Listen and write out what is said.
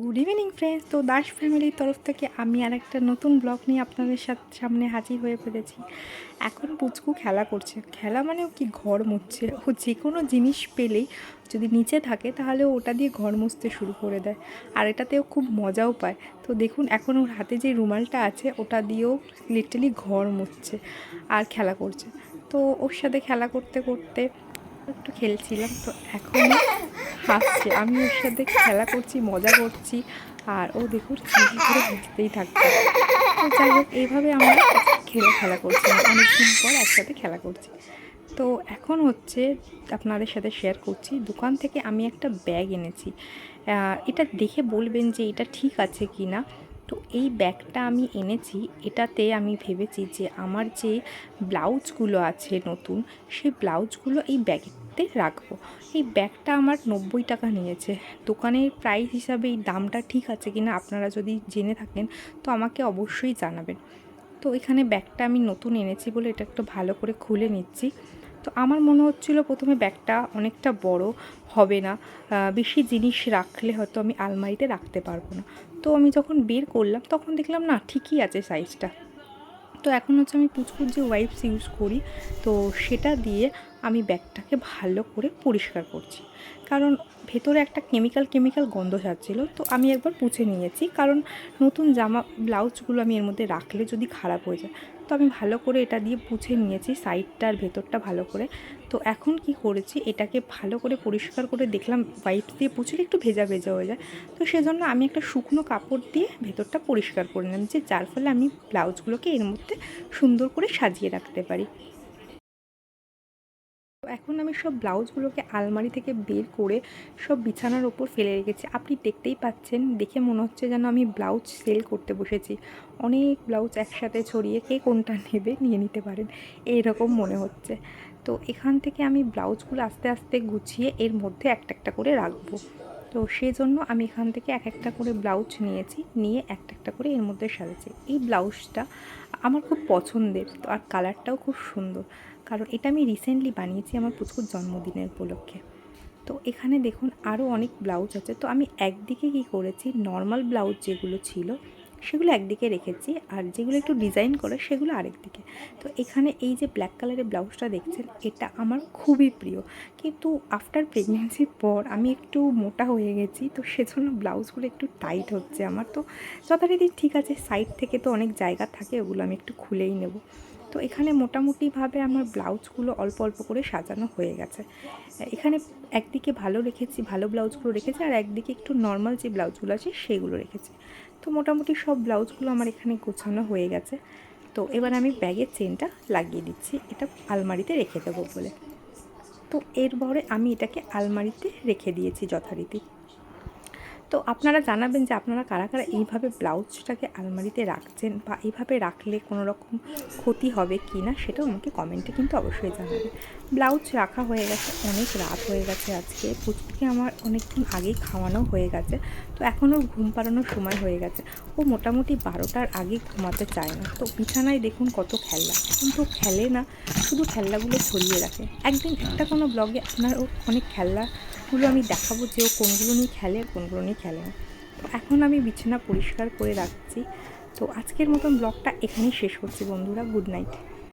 Good evening friends তো দাস ফ্যামিলির তরফ থেকে আমি আর একটা নতুন ব্লগ নিয়ে আপনাদের সাথে সামনে হাজির হয়ে পড়েছি এখন পুচকু খেলা করছে। খেলা মানে ও কি ঘর মুছছে? ও যে কোনো জিনিস পেলেই যদি নিচে থাকে, তাহলে ওটা দিয়ে ঘর মুছতে শুরু করে দেয়। আর এটাতেও খুব মজাও পায়। তো দেখুন, এখন ওর হাতে যে রুমালটা আছে, ওটা দিয়েও লিটারালি ঘর মুছছে আর খেলা করছে। তো ওর সাথে খেলা করতে করতে একটু খেলছিলাম, তো এখন হাসছে। আমি ওর সাথে খেলা করছি, মজা করছি, আর ও দেখুন চিঠি করে বুঝতেই থাকছে। তো যাই হোক, এইভাবে আমরা খেলে খেলা করছি অনেকদিন পর একসাথে খেলা করছি। তো এখন হচ্ছে আপনাদের সাথে শেয়ার করছি, দোকান থেকে আমি একটা ব্যাগ এনেছি। এটা দেখে বলবেন যে এটা ঠিক আছে কি না তো এই ব্যাগটা আমি এনেছি। এটাতে আমি ভেবেছি যে আমার যে ব্লাউজগুলো আছে নতুন, সেই ব্লাউজগুলো এই ব্যাগেতে রাখব। এই ব্যাগটা আমার নব্বই টাকা নিয়েছে। দোকানের প্রাইস হিসাবে এই দামটা ঠিক আছে কিনা আপনারা যদি জেনে থাকেন, তো আমাকে অবশ্যই জানাবেন। তো এখানে ব্যাগটা আমি নতুন এনেছি বলে এটা একটু ভালো করে খুলে নিচ্ছি। তো আমার মনে হচ্ছিল প্রথমে ব্যাগটা অনেকটা বড় হবে না বেশি জিনিস রাখলে হয়তো আমি আলমারিতে রাখতে পারব না। তো আমি যখন বের করলাম তখন দেখলাম, না, ঠিকই আছে সাইজটা তো এখন হচ্ছে আমি পুচকুর যে ওয়াইপস ইউজ করি। তো সেটা দিয়ে আমি ব্যাগটাকে ভালো করে পরিষ্কার করছি। কারণ ভেতরে একটা কেমিক্যাল কেমিক্যাল গন্ধ ছাড়ছিলো তো আমি একবার পুছে নিয়েছি। কারণ নতুন জামা, ব্লাউজগুলো আমি এর মধ্যে রাখলে যদি খারাপ হয়ে যায়, তো আমি ভালো করে এটা দিয়ে পুছে নিয়েছি সাইডটা আর ভেতরটা ভালো করে। তো এখন কি করেছি, এটাকে ভালো করে পরিষ্কার করে দেখলাম হোয়াইট দিয়ে পুছলে একটু ভেজা ভেজা হয়ে যায়। তো সেজন্য আমি একটা শুকনো কাপড় দিয়ে ভেতরটা পরিষ্কার করে নিলাম, যে যার ফলে আমি ব্লাউজগুলোকে এর মধ্যে সুন্দর করে সাজিয়ে রাখতে পারি। এখন আমি সব ব্লাউজগুলোকে আলমারি থেকে বের করে সব বিছানার ওপর ফেলে রেখেছি। আপনি দেখতেই পাচ্ছেন, দেখে মনে হচ্ছে যেন আমি ব্লাউজ সেল করতে বসেছি। অনেক ব্লাউজ একসাথে ছড়িয়ে কে কোনটা নেবে নিয়ে নিতে পারেন, এইরকম মনে হচ্ছে। তো এখান থেকে আমি ব্লাউজগুলো আস্তে আস্তে গুছিয়ে এর মধ্যে একটা একটা করে রাখব। তো সেই জন্য আমি এখান থেকে এক একটা করে ব্লাউজ নিয়েছি, নিয়ে একটা একটা করে এর মধ্যে সাজাচ্ছি। এই ব্লাউজটা আমার খুব পছন্দের, তো আর কালারটাও খুব সুন্দর। কারণ এটা আমি রিসেন্টলি বানিয়েছি আমার পুচকুর জন্মদিনের উপলক্ষে। তো এখানে দেখুন আরও অনেক ব্লাউজ আছে। তো আমি একদিকে কি করেছি নর্মাল ব্লাউজ যেগুলো ছিল, সেগুলো একদিকে রেখেছি আর যেগুলো একটু ডিজাইন করে সেগুলো আরেক দিকে তো এখানে এই যে ব্ল্যাক কালারের ব্লাউজটা দেখছেন, এটা আমার খুবই প্রিয়। কিন্তু আফটার প্রেগনেন্সির পর আমি একটু মোটা হয়ে গেছি, তো সেজন্য ব্লাউজগুলো একটু টাইট হচ্ছে আমার। তো যথারীতি ঠিক আছে সাইড থেকে তো অনেক জায়গা থাকে, ওগুলো আমি একটু খুলেই নেব। তো এখানে মোটামুটিভাবে আমার ব্লাউজগুলো অল্প অল্প করে সাজানো হয়ে গেছে। এখানে একদিকে ভালো রেখেছি, ভালো ব্লাউজগুলো রেখেছি, আর একদিকে একটু নর্মাল যে ব্লাউজগুলো আছে সেগুলো রেখেছি। তো মোটামুটি সব ব্লাউজগুলো আমার এখানে গোছানো হয়ে গেছে। তো এবার আমি ব্যাগের চেনটা লাগিয়ে দিচ্ছি, এটা আলমারিতে রেখে দেবো বলে। তো এরপরে আমি এটাকে আলমারিতে রেখে দিয়েছি যথারীতি। তো আপনারা জানাবেন যে আপনারা কারা কারা এইভাবে ব্লাউজটাকে আলমারিতে রাখছেন বা এইভাবে রাখলে কোনো রকম ক্ষতি হবে কি না সেটাও আমাকে কমেন্টে কিন্তু অবশ্যই জানাবেন। ব্লাউজ রাখা হয়ে গেছে, অনেক রাত হয়ে গেছে আজকে। পুচকুকে আমার অনেকক্ষণ আগেই খাওয়ানো হয়ে গেছে, তো এখনও ঘুম পাড়ানোর সময় হয়ে গেছে। ও মোটামুটি বারোটার আগে ঘুমাতে চায় না। তো বিছানায় দেখুন কত খেলনা। এখন তো খেলে না, শুধু খেলনাগুলো ছড়িয়ে রাখে। একদিন একটা কোনো ব্লগে আপনার ও অনেক খেলনাগুলো আমি দেখাবো যে ও কোনগুলো নিয়ে খেলে কোনগুলো নিয়ে খেলে না। তো এখন আমি বিছানা পরিষ্কার করে রাখছি। তো আজকের মতন ব্লগটা এখানেই শেষ করছি বন্ধুরা, গুড নাইট।